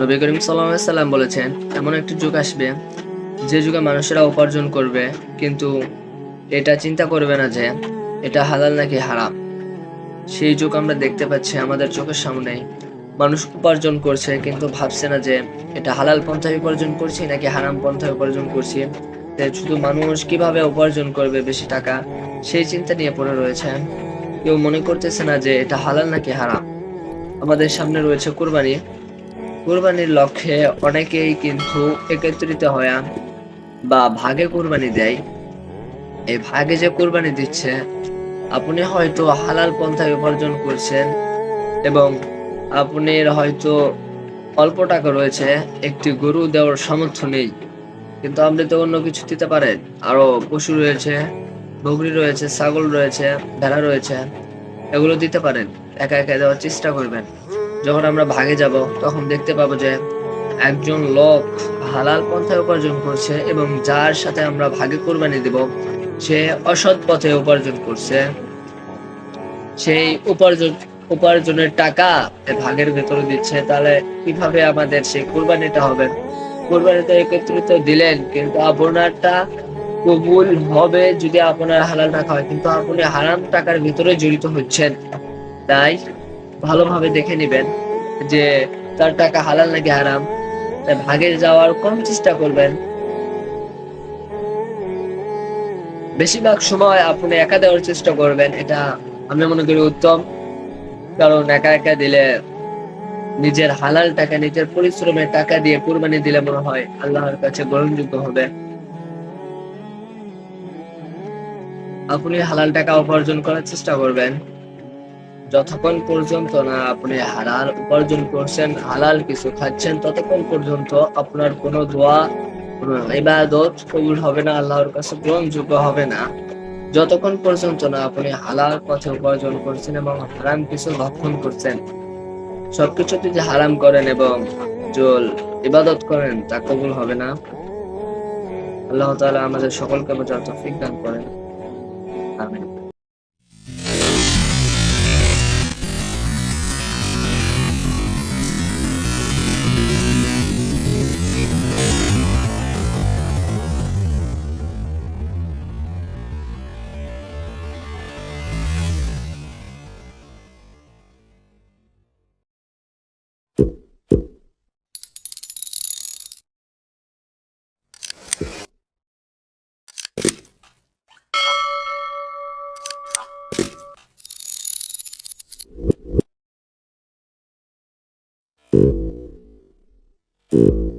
নবী করিম সাল্লাম বলেছেন, এমন একটি যুগ আসবে, যে যুগে মানুষেরা উপার্জন করবে, কিন্তু এটা চিন্তা করবে না যে এটা হালাল নাকি হারাম। সেই যুগ আমরা দেখতে পাচ্ছি আমাদের চোখের সামনে, মানুষ উপার্জন করছে, কিন্তু ভাবছে না যে এটা হালাল পন্থায় উপার্জন করছি নাকি হারাম পন্থায় উপার্জন করছি। শুধু মানুষ কীভাবে উপার্জন করবে বেশি টাকা, সেই চিন্তা নিয়ে পড়ে রয়েছে। কেউ মনে করতেছে না যে এটা হালাল নাকি হারাম। আমাদের সামনে রয়েছে কোরবানি কোরবানির লক্ষ্যে অনেকেই কিন্তু একত্রিত হয়ে বা ভাগে কুরবানি দেয়। এই ভাগে যে কোরবানি দিচ্ছে, আপনি হয়তো হালাল পন্থায় উপার্জন করছেন এবং আপনার হয়তো অল্প টাকা রয়েছে, একটি গরু দেওয়ার সামর্থ্য নেই। কিন্তু আপনি তো অন্য কিছু দিতে পারেন। আরও পশু রয়েছে বকরি রয়েছে, ছাগল রয়েছে, ভেড়া রয়েছে, এগুলো দিতে পারেন। একা একা দেওয়ার চেষ্টা করবেন। যখন আমরা ভাগে যাব, তখন দেখতে পাবো যে একজন লোক হালাল পন্থায় উপার্জন করছে এবং যার সাথে আমরা ভাগে কোরবানি দেব, সে অসৎ পথে উপার্জন করছে। সেই উপার্জন উপার্জনের টাকা ভাগের ভেতরে দিচ্ছে। তাহলে কীভাবে আমাদের সেই কোরবানিটা হবে? কোরবানিতে একত্রিত দিলেন, কিন্তু আপনারটা কবুল হবে যদি আপনার হালাল টাকা হয়। কিন্তু আপনি হারাম টাকার ভিতরে জড়িত হচ্ছেন। তাই ভালোভাবে দেখে নেবেন যে তার টাকা হালাল নাকি হারাম। ভাগে যাওয়ার কম চেষ্টা করবেন। বেশিরভাগ সময় আপনি একা দেওয়ার চেষ্টা করবেন, এটা আমি মনে করি উত্তম। কারণ একা একা দিলে নিজের হালাল টাকা, নিজের পরিশ্রমের টাকা দিয়ে কুরবানি দিলে মনে হয় আল্লাহর কাছে গ্রহণযোগ্য হবে। আপনি হালাল টাকা উপার্জন করার চেষ্টা করবেন। যতক্ষণ পর্যন্ত না আপনি হালাল উপার্জন করছেন, হালাল কিছু খাচ্ছেন, ততক্ষণ পর্যন্ত আপনার কোনো দোয়া, কোনো ইবাদত কবুল হবে না, আল্লাহর কাছে গ্রহণযোগ্য হবে না। যতক্ষণ পর্যন্ত না আপনি হালাল পথে উপার্জন করছেন এবং হারাম কিছু ভক্ষণ করছেন, সবকিছু যদি হারাম করেন এবং জল ইবাদত করেন, তা কবুল হবে না। আল্লাহ তাআলা আমাদের সকলকে বোঝার তৌফিক দান করেন। Thank you.